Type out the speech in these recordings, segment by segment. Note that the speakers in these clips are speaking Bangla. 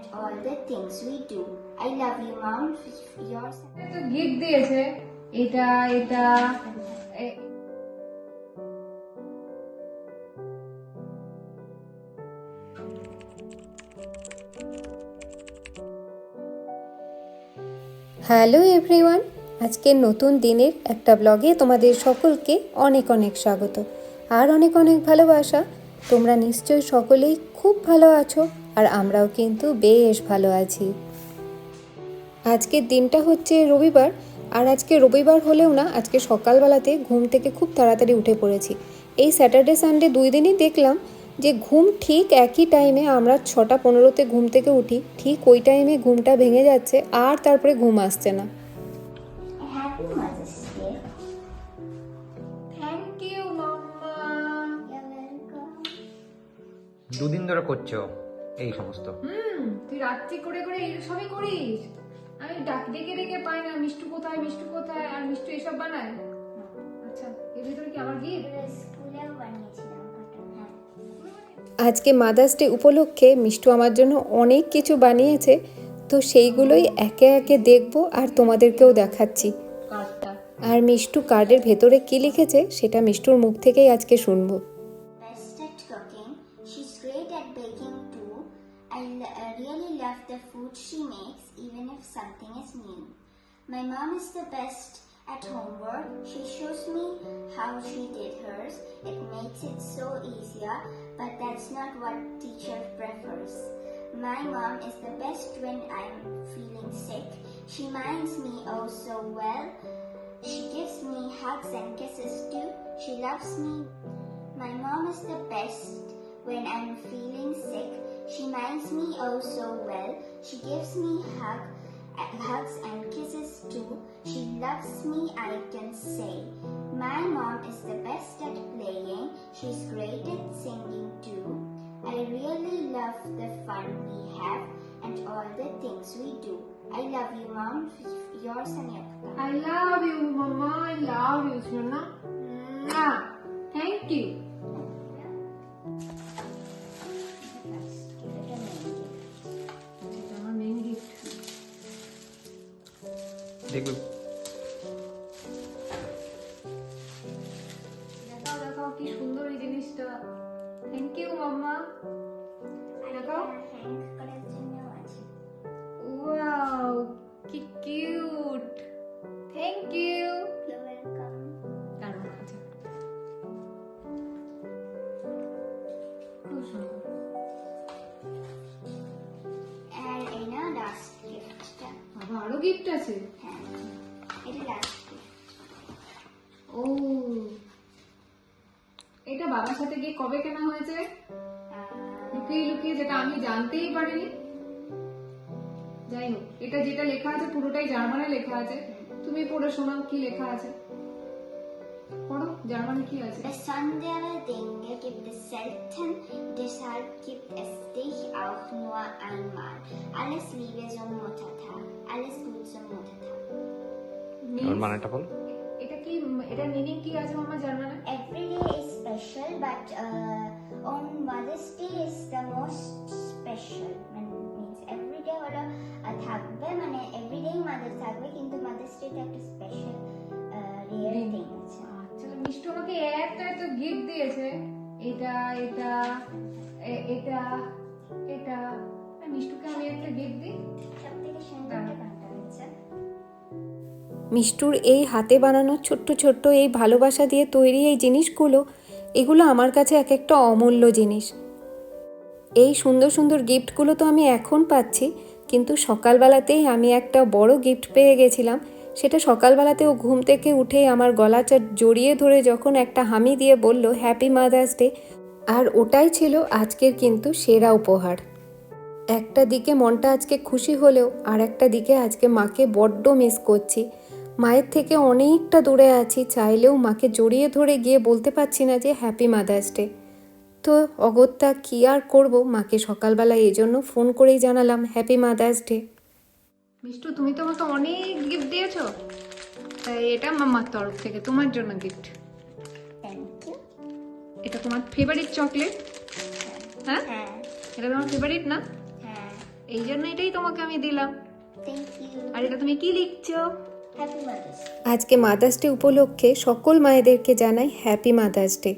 and all the things we do. I love you, Mom. Yours. তো গিফট দিয়েছে এটা এটা হ্যালো এভরিওয়ান আজকের নতুন দিনের একটা ব্লগে তোমাদের সকলকে অনেক অনেক স্বাগত আর অনেক অনেক ভালোবাসা তোমরা নিশ্চয়ই সকলেই খুব ভালো আছো আর আমরাও কিন্তু বেশ ভালো আছি। আজকের দিনটা হচ্ছে রবিবার আর আজকে রবিবার হলেও না আজকে সকালবেলাতে ঘুম থেকে খুব তাড়াতাড়ি উঠে পড়েছি। এই স্যাটারডে সানডে দুই দিনই দেখলাম যে ঘুম ঠিক একই টাইমে আমরা ছটা পনেরোতে ঘুম থেকে উঠি ঠিক ওই টাইমে ঘুমটা ভেঙে যাচ্ছে আর তারপরে ঘুম আসছে না. দুদিন ধরে করছ? এই সমস্ত। হুম তুই রাত্রি করে করে এই সবই করিস। আমি ডাক ডেকে ডেকে পাই না মিষ্টু কোথায় মিষ্টু কোথায় আর মিষ্টু এসব বানায়? আচ্ছা এর ভিতরে কি আমার গিফট স্কুলেও বানিয়েছিলাম হ্যাঁ। আজকে মাদার্স ডে উপলক্ষে মিষ্টু আমার জন্য অনেক কিছু বানিয়েছে তো সেইগুলোই একে একে দেখব আর তোমাদেরকেও দেখাচ্ছি। আর মিষ্টু কার্ডের ভেতরে কি লিখেছে সেটা মিষ্টুর মুখ থেকেই আজকে শুনব। The food she makes, even if something is new. My mom is the best at homework. She shows me how she did hers. It makes it so easier, but that's not what teacher prefers. My mom is the best when I'm feeling sick. She minds me oh so well. She gives me hugs and kisses too. She loves me my mom is the best when I'm feeling sick. She minds me oh so well. She gives me hug, uh, hugs and kisses too. She loves me, I can say. My mom is the best at playing. She's great at singing too. I really love the fun we have and all the things we do. I love you, mom. Yours, Anyapka. I love you, thank you মাম্মা আছে ওয়াও কি কিউট থ্যাংক ইউ আরও গিফট আছে হ্যাঁ এটা লাস্ট ও বাবার সাথে গিয়ে কবে কেনা হয়েছে লুকিয়ে লুকিয়ে যেটা আমি জানতেই পারিনি যাই হোক এটা যেটা লেখা আছে পুরোটাই জার্মানে লেখা আছে তুমি পড়ে শোনাও কি লেখা আছে পড়ো জার্মানে কি আছে Besondere Dinge gibt es selten, deshalb gibt es dich auch nur einmal. Alles Liebe zum Muttertag. Alles Gute zum Muttertag. Means- ওর মানেটা বল এটা কি এটা মিনিং কি আছে মামা জার্মানে Every day is special, but মিষ্টুর এই হাতে বানানো ছোট্ট ছোট্ট এই ভালোবাসা দিয়ে তৈরি এই জিনিসগুলো, এগুলো আমার কাছে এক একটা অমূল্য জিনিস। এই সুন্দর সুন্দর গিফটগুলো তো আমি এখন পাচ্ছি, কিন্তু সকালবেলাতেই আমি একটা বড় গিফট পেয়ে গেছিলাম। সেটা সকালবেলাতে ও ঘুম থেকে উঠে আমার গলাটা জড়িয়ে ধরে যখন একটা হামি দিয়ে বলল হ্যাপি মাদার্স ডে আর ওটাই ছিল আজকের কিন্তু সেরা উপহার। একটা দিকে মনটা আজকে খুশি হলেও, আর একটা দিকে আজকে মাকে বড্ড মিস করছি। মায়ের থেকে অনেকটা দূরে আছি চাইলেও মাকে জড়িয়ে ধরে গিয়ে বলতে পারছি না যে হ্যাপি মাদার্স ডে। তো অগত্যা কী আর করব? মাকে সকালবেলা এই জন্য ফোন করেই জানালাম হ্যাপি মাদার্স ডে। মিষ্টু তুমি তো আমাকে অনেক গিফট দিয়েছ। তাই এটা মাম্মার তরফ থেকে তোমার জন্য গিফট এটা তোমার ফেভারিট চকলেট হ্যাঁ? হ্যাঁ। এটা তোমার ফেভারিট না? হ্যাঁ। এই জন্য এটাই তোমাকে আমি দিলাম. আর এটা তুমি কি লিখছো. আজকে মাদার্স ডে উপলক্ষে সকল মায়েদেরকে জানাই হ্যাপি মাদার্স ডে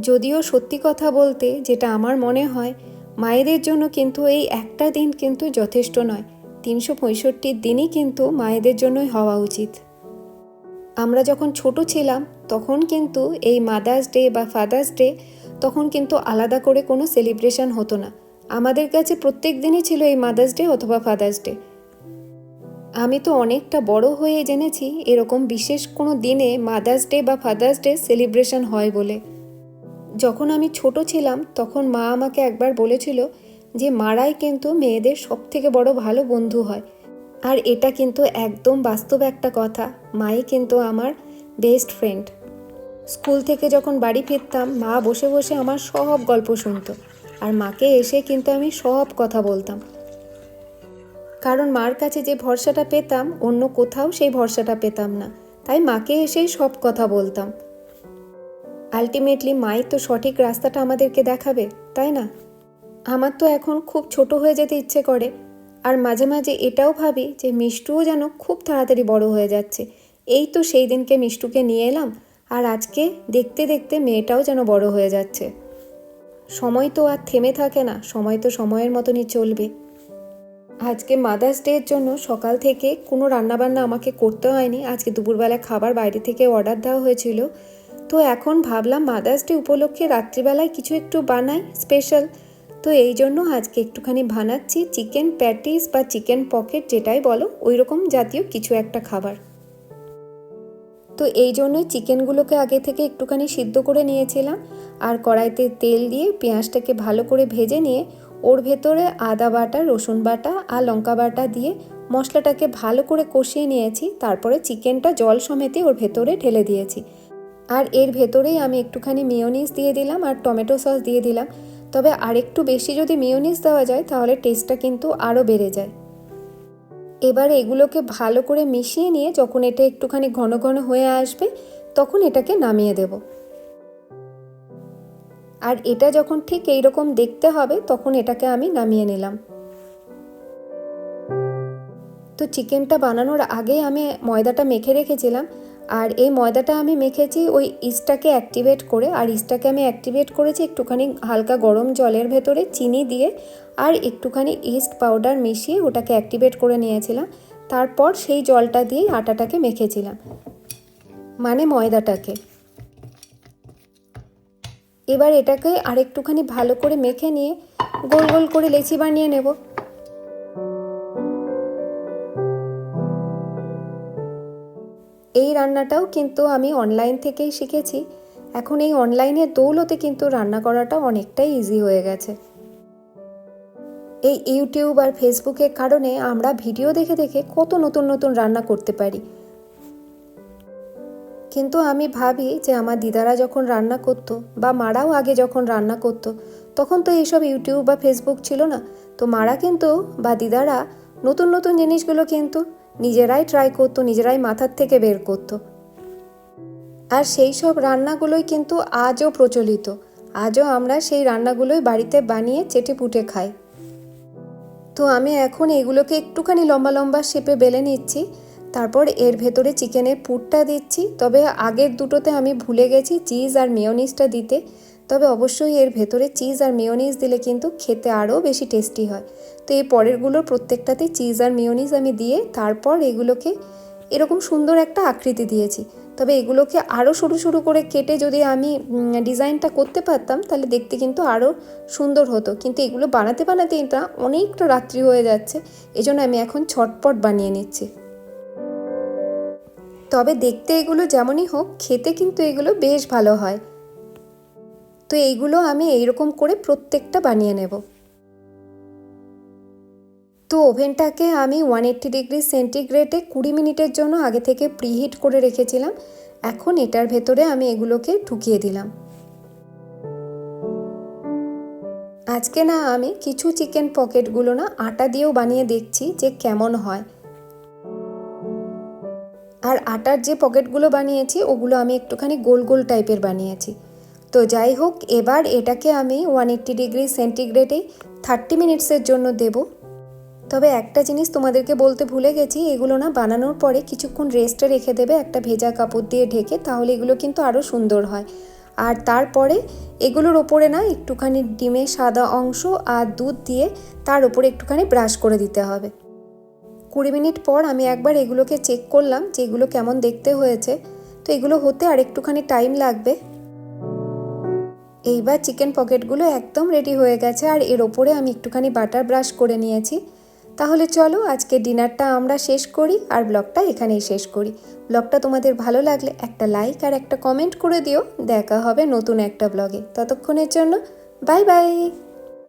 যদিও সত্যি কথা বলতে যেটা আমার মনে হয়, মায়েদের জন্য কিন্তু এই একটা দিন কিন্তু যথেষ্ট নয়, তিনশো পঁয়ষট্টির দিনই কিন্তু মায়েদের জন্যই হওয়া উচিত। আমরা যখন ছোট ছিলাম, তখন কিন্তু এই মাদার্স ডে বা ফাদার্স ডে তখন কিন্তু আলাদা করে কোনো সেলিব্রেশন হতো না। আমাদের কাছে প্রত্যেক দিনই ছিল এই মাদার্স ডে অথবা ফাদার্স ডে আমি তো অনেকটা বড় হয়ে জেনেছি এরকম বিশেষ কোনো দিনে মাদার্স ডে বা ফাদার্স ডে সেলিব্রেশন হয় বলে। যখন আমি ছোট ছিলাম, তখন মা আমাকে একবার বলেছিল যে মারাই কিন্তু মেয়েদের সব থেকে বড় ভালো বন্ধু হয়। আর এটা কিন্তু একদম বাস্তব একটা কথা, মাই কিন্তু আমার বেস্ট ফ্রেন্ড স্কুল থেকে যখন বাড়ি ফিরতাম, মা বসে বসে আমার সব গল্প শুনতো, আর মাকে এসে কিন্তু আমি সব কথা বলতাম। কারণ মার কাছে যে ভরসাটা পেতাম, অন্য কোথাও সেই ভরসাটা পেতাম না। তাই মাকে এসেই সব কথা বলতাম। আলটিমেটলি মাই তো সঠিক রাস্তাটা আমাদেরকে দেখাবে, তাই না? আমার তো এখন খুব ছোট হয়ে যেতে ইচ্ছে করে। আর মাঝে মাঝে এটাও ভাবি যে মিষ্টুও যেন খুব তাড়াতাড়ি বড় হয়ে যাচ্ছে। এই তো সেই দিনকে মিষ্টুকে নিয়ে এলাম, আর আজকে দেখতে দেখতে মেয়েটাও যেন বড় হয়ে যাচ্ছে। সময় তো আর থেমে থাকে না, সময় তো সময়ের মতনই চলবে। আজকে মাদার্স ডের জন্য সকাল থেকে কোনো রান্নাবান্না আমাকে করতে হয়নি। আজকে দুপুরবেলা খাবার বাইরে থেকে অর্ডার দেওয়া হয়েছিল। তো এখন ভাবলাম মাদার্স ডে উপলক্ষে রাত্রিবেলায় কিছু একটু বানাই স্পেশাল তো এই জন্য আজকে একটুখানি বানাচ্ছি চিকেন প্যাটিস বা চিকেন পকেট যেটাই বলো ওই রকম জাতীয় কিছু একটা খাবার। তো এই জন্যই চিকেনগুলোকে আগে থেকে একটুখানি সিদ্ধ করে নিয়েছিলাম। আর কড়াইতে তেল দিয়ে পেঁয়াজটাকে ভালো করে ভেজে নিয়ে ওর ভেতরে আদা বাটা, রসুন বাটা আর লঙ্কা বাটা দিয়ে মশলাটাকে ভালো করে কষিয়ে নিয়েছি। তারপরে চিকেনটা জল সমেতে ওর ভেতরে ঢেলে দিয়েছি। আর এর ভেতরেই আমি একটুখানি মিওনিস দিয়ে দিলাম আর টমেটো সস দিয়ে দিলাম। তবে আরেকটু বেশি যদি মিওনিস দেওয়া যায়, তাহলে টেস্টটা কিন্তু আরও বেড়ে যায়। এবার এগুলোকে ভালো করে মিশিয়ে নিয়ে যখন এটা একটুখানি ঘন ঘন হয়ে আসবে, তখন এটাকে নামিয়ে দেব। আর এটা যখন ঠিক এইরকম দেখতে হবে, তখন এটাকে আমি নামিয়ে নিলাম। তো চিকেনটা বানানোর আগে আমি ময়দাটা মেখে রেখেছিলাম। আর এই ময়দাটা আমি মেখেছি ওই ইস্টটাকে অ্যাক্টিভেট করে। আর ইস্টটাকে আমি অ্যাক্টিভেট করেছি একটুখানি হালকা গরম জলের ভেতরে চিনি দিয়ে। আর একটুখানি ইস্ট পাউডার মিশিয়ে ওটাকে অ্যাক্টিভেট করে নিয়েছিলাম। তারপর সেই জলটা দিয়েই আটাটাকে মেখেছিলাম। মানে ময়দাটাকে। এবার এটাকে আরেকটুখানি ভালো করে মেখে নিয়ে গোল গোল করে লেচি বানিয়ে নেব। এই রান্নাটাও কিন্তু আমি অনলাইন থেকেই শিখেছি। এখন এই অনলাইনের দৌলতে কিন্তু রান্না করাটা অনেকটাই ইজি হয়ে গেছে। এই ইউটিউব আর ফেসবুকের কারণে আমরা ভিডিও দেখে দেখে কত নতুন নতুন রান্না করতে পারি। কিন্তু আমি ভাবি যে আমার দিদারা যখন রান্না করতো বা মারাও আগে যখন রান্না করতো, তখন তো এইসব ইউটিউব বা ফেসবুক ছিল না। তো মারা কিন্তু বা দিদারা নতুন নতুন জিনিসগুলো কিন্তু নিজেরাই ট্রাই করতো, নিজেরাই মাথার থেকে বের করতো। আর সেই সব রান্নাগুলোই কিন্তু আজও প্রচলিত। আজও আমরা সেই রান্নাগুলোই বাড়িতে বানিয়ে চেটে পুটে খাই। তো আমি এখন এগুলোকে একটুখানি লম্বা লম্বা শেপে বেলে নিচ্ছি। তারপর এর ভেতরে চিকেনের পুরটা দিচ্ছি। তবে আগের দুটোতে আমি ভুলে গেছি চিজ আর মেয়োনিজটা দিতে। তবে অবশ্যই এর ভেতরে চিজ আর মেয়োনিজ দিলে কিন্তু খেতে আরও বেশি টেস্টি হয়। তো এই পরেরগুলোর প্রত্যেকটাতে চিজ আর মেয়োনিজ আমি দিয়ে তারপর এগুলোকে এরকম সুন্দর একটা আকৃতি দিয়েছি। তবে এগুলোকে আরও সরু সরু করে কেটে যদি আমি ডিজাইনটা করতে পারতাম, তাহলে দেখতে কিন্তু আরও সুন্দর হতো। কিন্তু এগুলো বানাতে বানাতে এটা অনেকটা রাত্রি হয়ে যাচ্ছে। এজন্য আমি এখন ছটপট বানিয়ে নিচ্ছি। তবে দেখতে এগুলো যেমনই হোক, খেতে কিন্তু এগুলো বেশ ভালো হয়। তো এইগুলো আমি এইরকম করে প্রত্যেকটা বানিয়ে নেব। তো ওভেনটাকে আমি ওয়ান এইট্টি ডিগ্রি সেন্টিগ্রেডে কুড়ি মিনিটের জন্য আগে থেকে প্রিহিট করে রেখেছিলাম। এখন এটার ভেতরে আমি এগুলোকে ঢুকিয়ে দিলাম। আজকে না আমি কিছু চিকেন পকেটগুলো না আটা দিয়েও বানিয়ে দেখছি যে কেমন হয়। আর আটার যে পকেটগুলো বানিয়েছি, ওগুলো আমি একটুখানি গোল গোল টাইপের বানিয়েছি। তো যাই হোক, এবার এটাকে আমি ওয়ান এইট্টি ডিগ্রি সেন্টিগ্রেডে থার্টি মিনিটসের জন্য দেব। তবে একটা জিনিস তোমাদেরকে বলতে ভুলে গেছি, এগুলো না বানানোর পরে কিছুক্ষণ রেস্টে রেখে দেবে, একটা ভেজা কাপড় দিয়ে ঢেকে, তাহলে এগুলো কিন্তু আরও সুন্দর হয়। আর তারপরে এগুলোর ওপরে না একটুখানি ডিমের সাদা অংশ আর দুধ দিয়ে তার ওপরে একটুখানি ব্রাশ করে দিতে হবে। কুড়ি মিনিট পর আমি একবার এগুলোকে চেক করলাম যে এগুলো কেমন দেখতে হয়েছে। তো এগুলো হতে আর একটুখানি টাইম লাগবে। এইবার চিকেন পকেটগুলো একদম রেডি হয়ে গেছে আর এর ওপরে আমি একটুখানি বাটার ব্রাশ করে নিয়েছি। তাহলে চলো আজকে ডিনারটা আমরা শেষ করি আর ব্লগটা এখানেই শেষ করি। ব্লগটা তোমাদের ভালো লাগলে একটা লাইক আর একটা কমেন্ট করে দিও। দেখা হবে নতুন একটা ব্লগে ততক্ষণের জন্য বাই বাই